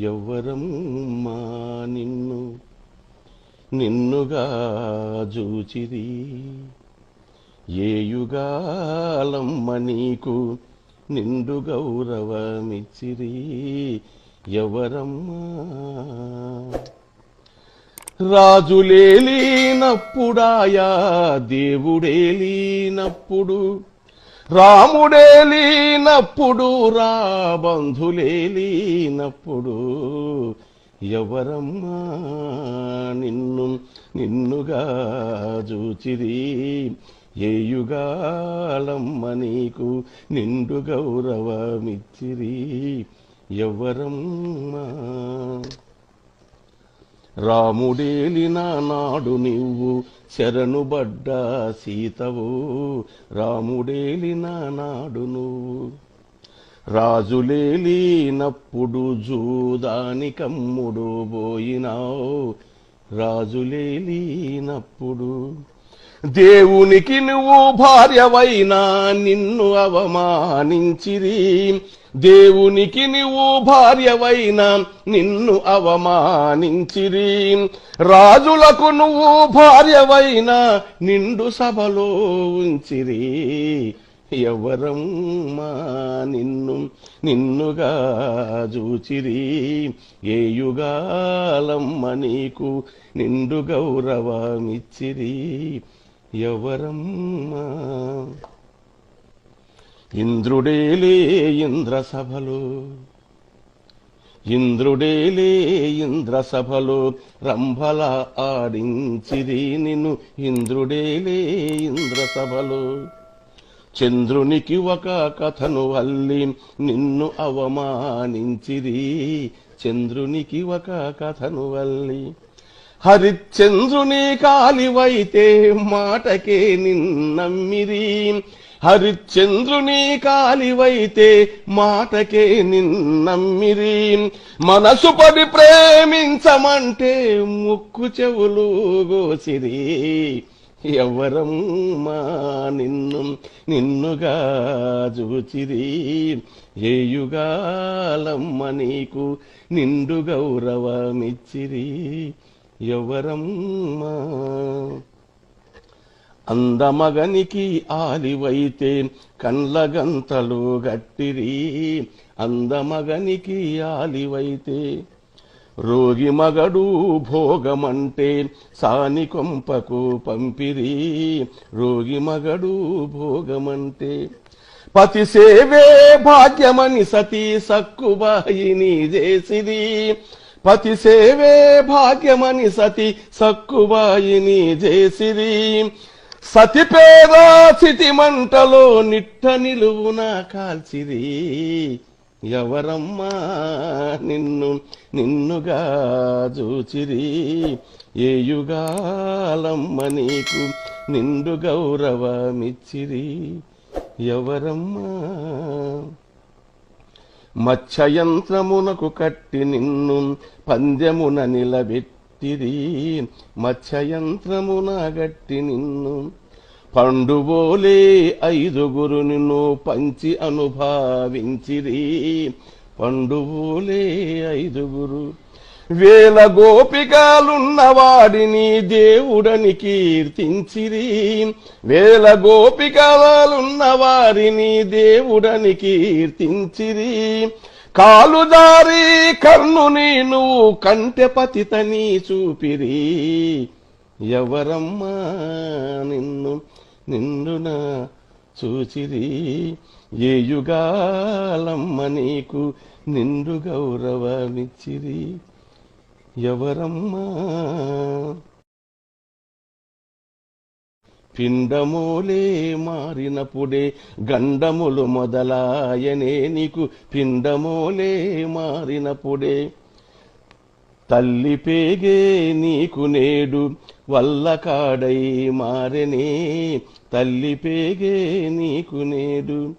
ఎవ్వరమ్మా నిన్ను? నిన్నుగా జూచిరి. ఏ యుగాలమ్మ నీకు నిండు గౌరవమిచ్చిరి? ఎవరమ్మా? రాజులేలినప్పుడాయా దేవుడేలినప్పుడు రాముడే లీనప్పుడు రా బంధులే లీనప్పుడు ఎవరమ్మా నిన్ను నిన్నుగా చూచిరి? ఏ యుగాలమ్మ నీకు నిండు గౌరవమిచ్చిరి? ఎవరమ్మా రాముడేలిన నాడు నీవు శరణుబడ్డ సీతవు. రాముడేలిన నాడు నువ్వు రాజులేలినప్పుడు జూదాని కమ్ముడు పోయినావు. రాజులేలినప్పుడు దేవునికి నువ్వు భార్యవైనా నిన్ను అవమానించిరి. దేవునికి నువ్వు భార్యవైనా నిన్ను అవమానించిరి. రాజులకు నువ్వు భార్యవైనా నిండు సభలో ఉంచిరి. ఎవరమ్మా నిన్ను నిన్నుగా చూచిరి. ఏ యుగాలమ్మ నీకు నిండు గౌరవమిచ్చిరి. ఎవరమ్మా? ఇంద్రుడేలే ఇంద్ర సభలో ఇంద్రుడేలే ఇంద్ర సభలో రంభల ఆడించిరి నిన్ను. ఇంద్రుడేలే ఇంద్ర సభలో చంద్రునికి ఒక కథను వల్లి నిన్ను అవమానించిరి. చంద్రునికి ఒక కథను వల్లి హరిశ్చంద్రుని కాలివైతే మాటకే నిన్నమ్మిరి. హరిశ్చంద్రుని కాలివైతే మాటకే నిన్నమ్మిరి. మనసు పడి ప్రేమించమంటే ముక్కు చెవులు గోసిరి. ఎవరమ్మా నిన్ను నిన్నుగా చూచిరి. ఏ యుగాలమ్మ నీకు నిండు గౌరవమిచ్చిరి. ఎవరమ్మా? అందమగనికి ఆలివైతే కండ్లగంతలు గట్టిరి. అందమగనికి ఆలివైతే రోగి మగడు భోగమంటే సాని కొంపకు పంపిరి. రోగి మగడు భోగమంటే పతి సేవే భాగ్యమని సతీ సక్కుబాయిని చేసిరి. పతి సేవే భాగ్యమని సతి సక్కుబాయిని చేసిరి. సతి పేద స్థితి మంటలో నిట్ట నిలువున కాల్చిరి. ఎవరమ్మా నిన్ను నిన్నుగా చూచిరి. ఏ యుగాలమ్మ నీకు నిండు గౌరవమిచ్చిరి. ఎవరమ్మా మత్స్యయంత్రమునకు కట్టి నిన్ను పంద్యమున నిలబెట్టిరి. మత్స్యయంత్రమున గట్టి నిన్ను పండుబోలే ఐదుగురు నిన్ను పంచి అనుభావించిరి. పండుబోలే ఐదుగురు వేల గోపికలున్న వాడిని దేవుడని కీర్తించిరి. వేల గోపికలున్న వారిని దేవుడని కీర్తించిరి. కాలుదారి కర్ణుని నువ్వు కంటె పతితని చూపిరి. ఎవరమ్మా నిన్ను నిన్నున చూచిరి. ఏ యుగాలమ్మ నీకు నిండు గౌరవమిచ్చిరి. ఎవరమ్మా? పిండమోలే మారినప్పుడే గండములు మొదలాయనే నీకు పిండమోలే మారినప్పుడే. తల్లి పేగే నీకు నేడు వల్ల కాడై మారెనే తల్లి పేగే నీకు నేడు.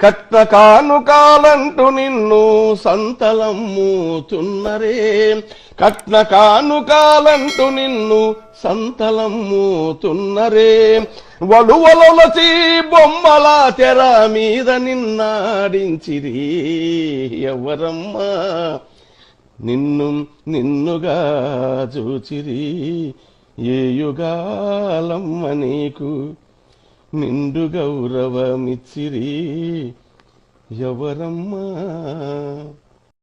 కట్న కానుకాలంటూ నిన్ను సంతలమ్ముతున్నరే కట్న కానుకాలంటూ నిన్ను సంతలమ్మూతున్నరే వలువలొలచి బొమ్మల తెర మీద నిన్నాడించిరి. ఎవరమ్మా? నిన్ను నిన్నుగా చూచిరి. ఏ యుగాలమ్మ నీకు నిండు గౌరవమిచ్చిరి. ఎవరమ్మా?